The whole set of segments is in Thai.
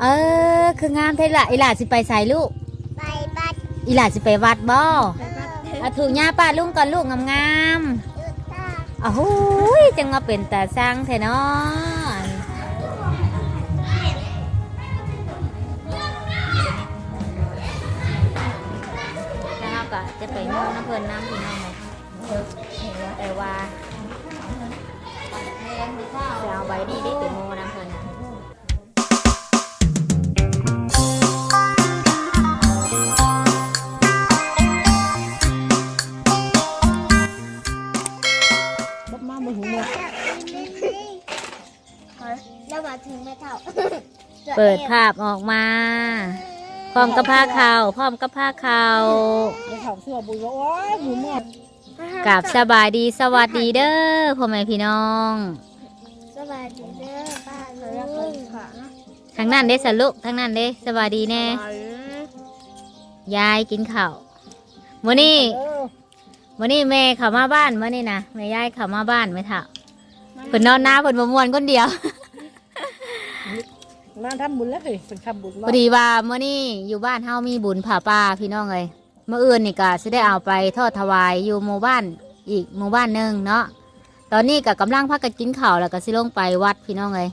เออ คืองามเท่ละอีหลาสิไปใส่ลูก ไปบัดอีหลาสิไปวัดบ่ไปบัดเอาถูกย่าป้าลุงก่อนลูกงามจุดตาๆอ้าวหูยจังมาเป็นตาสร้างแท้เนาะแล้วเราก็จะไปนู่นน้ำเพลินน้ำพี่น้องเลยแต่ว่าจะเอาไว้ดีได้ถึงโม เปิดภาพออกมา พร้อมกับผ้าขาวพร้อมกับผ้าขาวไปเขาเสื้อบุยว่าโอ้ยหูหมดกับสบายดีสวัสดีเด้อพ่อแม่พี่น้องสบายดีเด้อป้าลุงทางนั้นเด้สลุกทางนั้นเด้สบายดีแน่ยายกินข้าวมื้อนี้เออมื้อนี้แม่เข้ามาบ้านมื้อนี้นะแม่ยายเข้ามาบ้านไม่เท่าเพิ่นนอนหน้าเพิ่นบ่ม่วนคนเดียว มาทำบุญแล้วสิเป็นทำบุญพอดีว่ามื้อนี้อยู่บ้านเฮามีบุญผ่าป่าพี่น้องเอ้ยเมื่ออื่นนี่ก็สิได้เอาไปทอดถวายอยู่หมู่บ้านอีกหมู่บ้านหนึงเนาะตอนนี้ก็กำลังพักกันกินข้าวแล้วก็สิลงไปวัดพี่น้องเอ้ย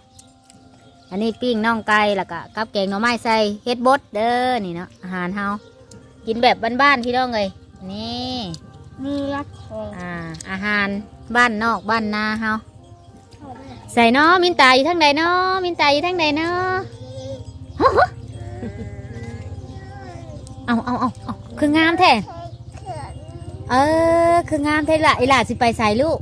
อันนี้ปิ้งน่องไก่แล้วก็กับแกงหน่อไม้ใส่เฮ็ดบดเด้อนี่เนาะอาหารเฮากินแบบบ้านๆพี่น้องเอ้ยนี่มือรักคออ่าอาหารบ้านนอกบ้านนาเฮา ใส่เนาะมินตาอยู่ทางใดเนาะมินตาอยู่ทางใดเนาะเอาเอาเอาเอาคืองามแท้เออ คืองามแท้ละอีหลาสิไปใส่ลูก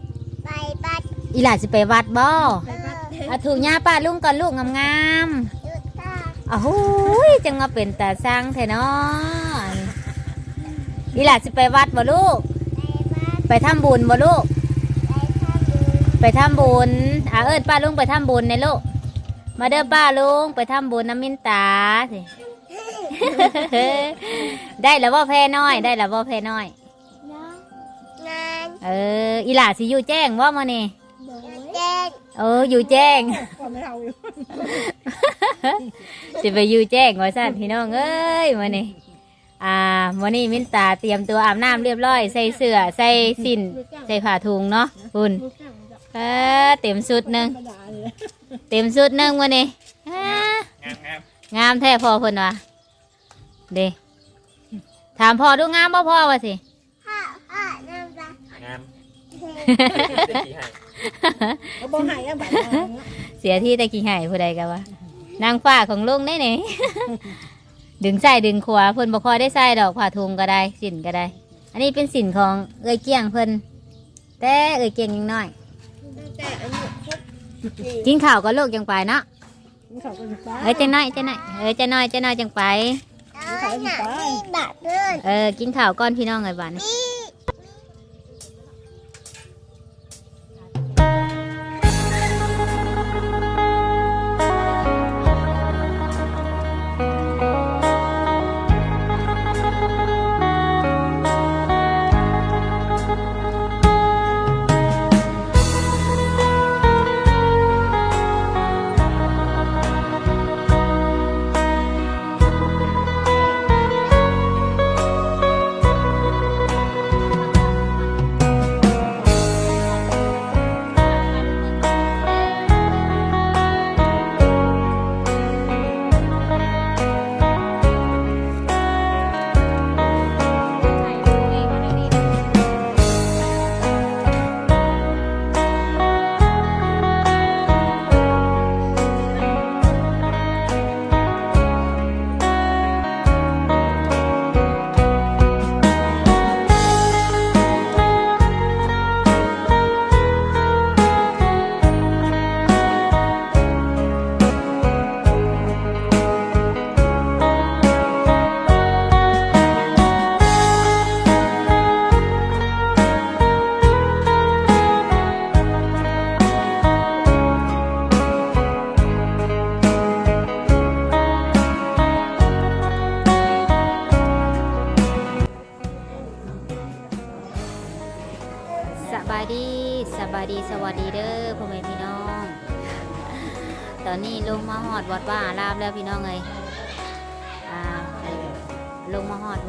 ไปบัดอีหลาสิไปวัดบ่ไปบัดเอาถูกย่าป้าลุงก่อนลูกงามจุดตาๆอ้าวหูยจังมาเป็นตาสร้างแท้เนาะอีหลาสิไปวัดบ่ลูก ไปบัดไปทำบุญบ่ลูก ไปทำบุญไปทำบุญอ่าเอิญป้าลุงไปทำบุญในลูกมาเด้อป้าลุงไปทำบุญน้ำมินตาสิได้แล้วว่าแพ้น้อย ได้แล้วว่าแพ้น้อยเนาะงานเอออีหล่าสิอยู่แจ้งว่ามานี่โดยเด็กเอออยู่แจ้งก็ไม่เอาอยู่สิไปอยู่แจ้งว่าสั่นพี่น้องเอ้ยมานี่อ่ามานี่มินตาเตรียมตัวอาบน้ำเรียบร้อย ใส่เสื้อใส่สินใส่ผ้าถุงเนาะคุณ เออเต็มสุดหนึ่งธรรมดาเลยเต็มสุดหนึ่งมานี่อ่างามงามงามแท้พอเพิ่นวะเด้ถามพ่อดูงามบ่พ่อวะสิ พ่อพ่อน้ำตางามเฮ้เด็กขี่ให้เขาบอกให้ยังแบบเสียที่ตะกี้ให้ผู้ใดกันวะนางฟ้าของลุงได้ไหนดึงใส่ดึงขวาเพิ่นบ่คอยได้ใส่ดอกผ้าทุงก็ได้สินก็ได้ อันนี้เป็นสินของเอ้ยเกี้ยงเพิ่นแต่เอ้ยเกี้ยงยังน้อย แต่อายุครบกินข้าวก็ลูกจังไปเนาะเขาก็จะไปเอ้ยจังน้อยจังน้อยเอ้ยจังน้อยจังน้อยจังไปเอาหนักที่บาดเดินเออกินข้าวก่อนพี่น้องเอ้ยบ้านนี่อน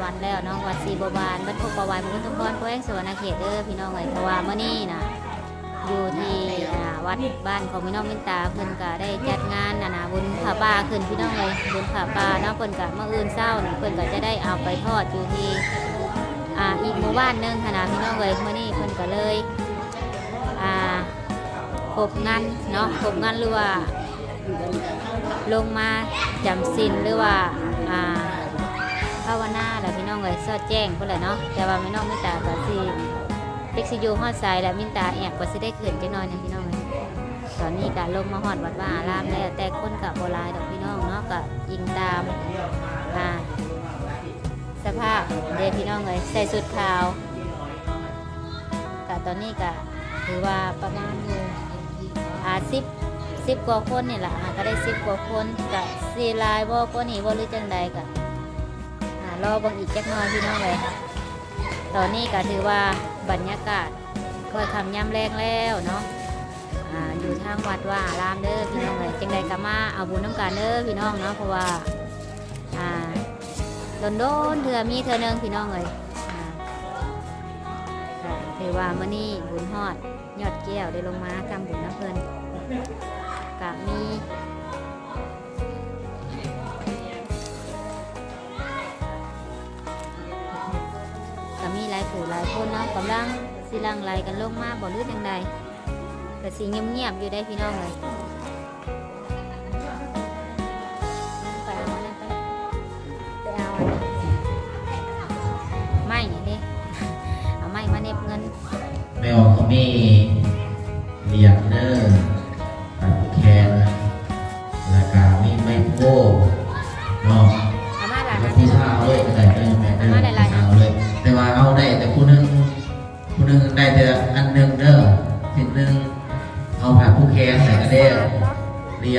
ันแล้วเน้องวัดศรีบัวบานบ้านพกประวายมุขทุมพรแขวงสวรรณเขตเด้อพี่น้องเลยเพราะว่าเมื่อนี้นะอยู่ที่วัดบ้านของพี่น้องมินตาเพิ่นก็ได้จัดงานนานาบุญผาป่าขึ้นพี่น้องเลยบุญผาป่าเนาะเพิ่นก็เมื่ออื่นเศร้านี่เพิ่นก็จะได้เอาไปทอดอยู่ที่อ่าอีกหมู่บ้านหนึงขนาดพี่น้องเลยเมื่อนี้เพิ่นก็เลยอ่าครบงานเนาะครบงานหรือว่าลงมาจำศีลหรือว่าอ่าาวนาแหละพี่น้องเลยสอดแจ้งเพื่อนแหละเนาะแต่ว่าไม่น้องมิตาก็สิเด็กสิอยู่ฮอดสายและมิตาแอบก็สิได้ขึ้นจังน้อยนึงพี่น้องเลยตอนนี้ก็ลงมาฮอดวัดว่าอารามแล้วแต่คนกับโบราณดอกพี่น้องเนาะก็ยิงตามอ่าสภาพเดพี่น้องเลยใส่สุดขาวก็ตอนนี้ก็ถือว่าประมาณอยู่อ่าสิบสิบกว่าคนนี่แหละก็ได้สิบกว่าคนกับสี่ลายบ่ก็นี่บ่หรือจังใดก็อ่า รอบังอีกจักหน่อยพี่น้องเลยตอนนี้ก็ถือว่าบรรยากาศค่อยคำย่ำแรงแล้วเนาะออยู่ทางวัดว่าอารามเด้อพี่น้องเลยจังใดก็มาเอาบุญน้ำกันเด้อพี่น้องเนาะเพราะว่าโดนโดนเถื่อมีเถื่อหนึงพี่น้องเลยอ่าก็ถือว่ามื้อนี้บุญฮอดยอดแก้วได้ลงมากำบุญน้ำเพลินกะมี คนเนาะกำลังสิลังไหลกันลงมาบ่ลือยังไงแต่สีเงียบๆอยู่ได้พี่น้องเลยไปเอาอันนั้นไปไปเอาอันนั้นไม่นี่ดิเอาไม่มาเน็บเงินไม่ออกก็มีเรียกเดอ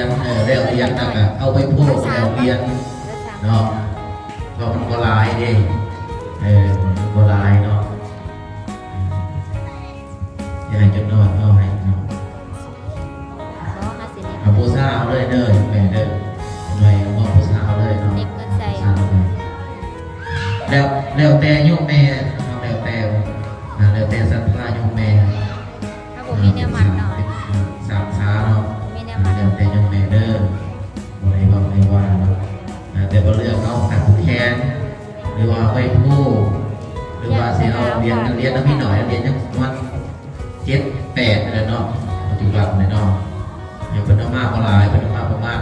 ยนเออแล้วเรียนแล้วก็เอาไปโพกแล้วเรียนเนาะก็มันก็ลายเดิเออมันก็ลายเนาะย่าให้จนนอนเอาให้เนาะเอาผู้สาวเลยเด้อแม่เด้อหน่อยเอาผู้สาวเลยเนาะเน็บเนาวเลยแล้วแล้วแต่โยมแม่ รียนเรียนน้ำพี่หน่อยเรียนยังวันเจ็ดแปดนั่นแหละเนาะปัจจุบันเลยเนาะเดี๋ยวเป็นเอามากก็หลายเป็นเอามากประมาณ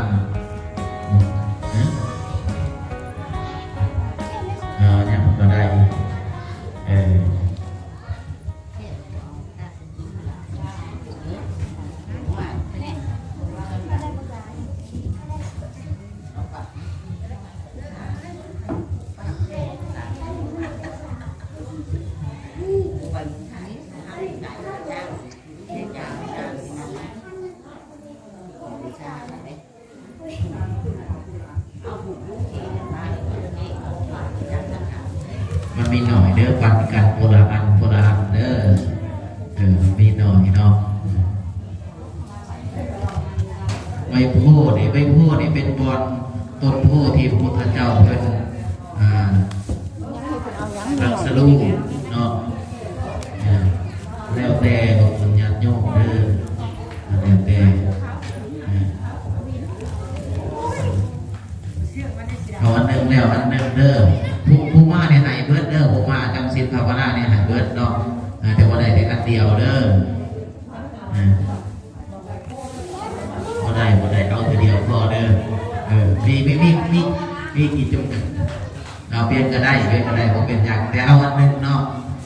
น่อยเด้อปันกันโบราณโบราณเด้อเออมีหน่อยเนาะใบโพธิ์นี่ใบโพธิ์นี่เป็นบอนต้นโพธิ์ที่พระพุทธเจ้าเพิ่นอ่ารัสรู้ เออมีมีมีมีมีกี่จำกัดเราเปลี่ยนก็ได้เปลี่ยนก็ได้ผมเป็นอย่างแต่เอาวันหนึ่งเนาะ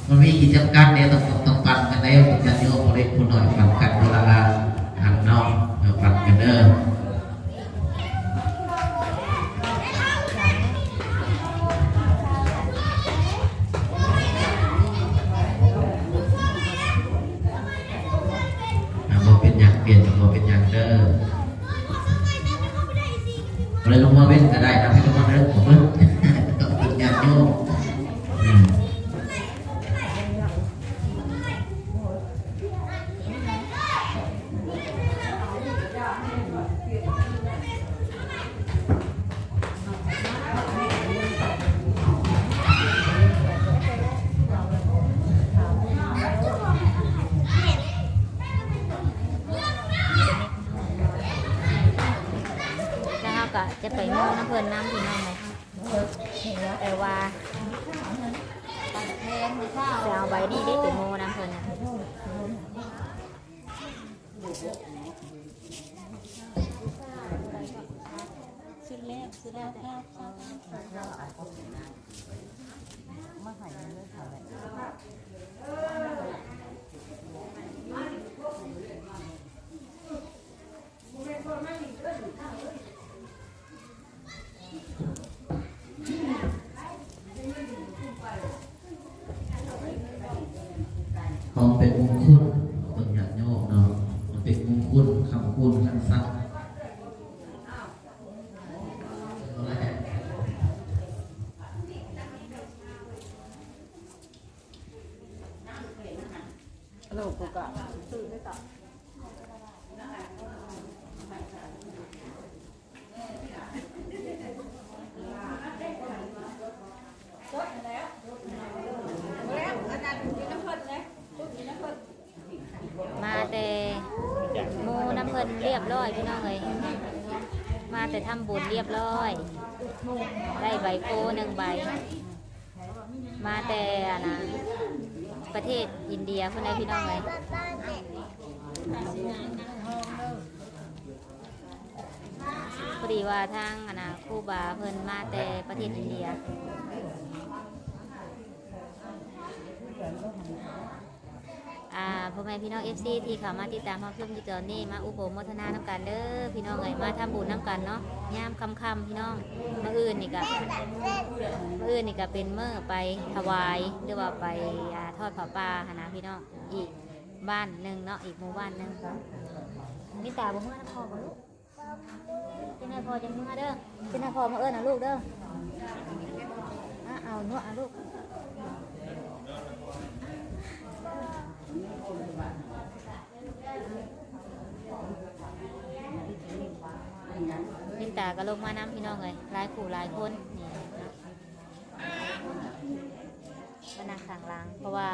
มันมีกี่จำกัดเนี่ยต้องต้องปันกันได้ผมจะโยมบ่ได้คนหน่อยปันกันเวลาละอันเนาะเอาปันกันเด้ออ เลยลงมาเว้นก็ได้นะให้ลงมาเด้อผม ก็จะไปโมน้ำเพลินน้ำพี่น้องเลยแต่ว่าจะเอาใบนี้ได้ไปโมน้ำเพลินนะชุดแรกชุดแรกครับของเป็นมงคลคนอยากโยกเนาะมันเป็นมงคลคำพูดสั้นๆ ลูกกูก็ซื้อได้ต่อมาแต่โมน้ำเพิ่นเรียบร้อยพี่น้องเลยมาแต่ทำบุญเรียบร้อย ได้ใบโพหนึ่งใบ มาแต่นะ ประเทศอินเดียเพื่อนได้พี่น้องเลยพอดีว่าทางอนาคูบาเพิ่นมาแต่ประเทศอินเดีย อ่าพ่อแม่พี่น้องเอฟซีที่เข้ามาติดตามความชมอยู่ตอนนี้มาอุปโมทนาน้ำกันเด้อพี่น้องเอ้ยมาทำบุญน้ำกันเนาะย่ามค่ำพี่น้องมื่ออื่นนี่ก็มื่ออื่นนี่ก็เป็นเมื่อไปถวายหรือว่าไปอ่าทอดผ้าป่าหนนะพี่น้องอีกบ้านหนึ่งเนาะอีกหมู่บ้านหนึ่งมิตาบ่เมื่อนะพ่อบ่ลูกเป็นไงพ่อจะเมื่อเด้อเป็นไงพ่อมาเอิ้นนะลูกเด้อเอาเนาะเอาลูก มินตาก็ลงมาน้ำพี่น้องเลยหลายผู้หลายคนนี่มานั่งข้างล่าง เพราะว่า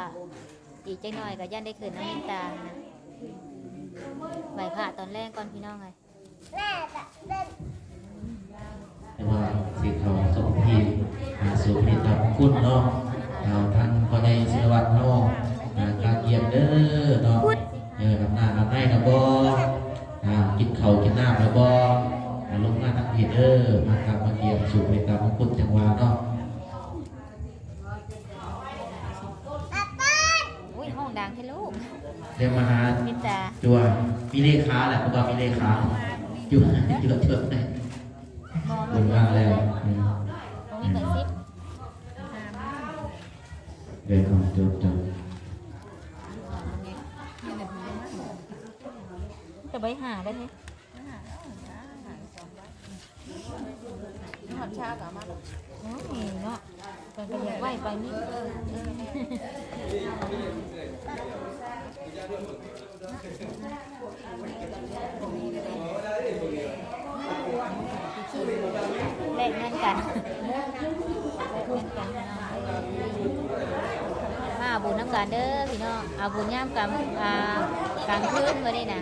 อีกจังหน่อยก็ย่านได้คืนน้ำมินตานะไหวพระตอนแรกก่อนพี่น้องเลยแม่จะเล่นแต่ว่าสิเขาสมที่อาสุพิตาคุณเนาะเอาท่านก็ได้ศิลวัตเนาะ ยี่ยมเด้อเนาะเออกับหน้ากับในนะบ่อ่ากินข้าวกินน้ำนะบ่อ่าลงมาทักทีเด้อมากราบมาเยี่ยมสุพิตามงคลจังหวะเนาะป้าป้าอุ้ยห้องดังให้ลูกเดี๋ยวมาหามินตาจัวมีเลขาแหละเพราะว่ามีเลขาอยู่อยู่กับ จะไปหาได้ไหมทำชากับมาโอ้ยเนาะไปไปไหวไปนี่แลกเงินกันมาบุญน้ำกันเด้อพี่น้องเอาบุญย่ามกำอ่ากลางคืนมาได้นะ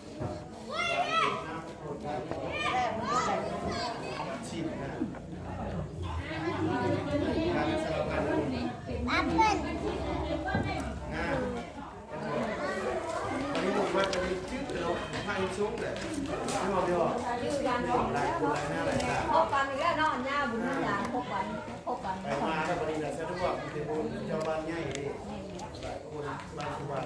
ชุมาแต่บริษันร้อนาะพบกันอีกแล้วเนาะหน้าบุญหน้ากนพบาแอดียสบ้านง่าบ้านคุณบ้าน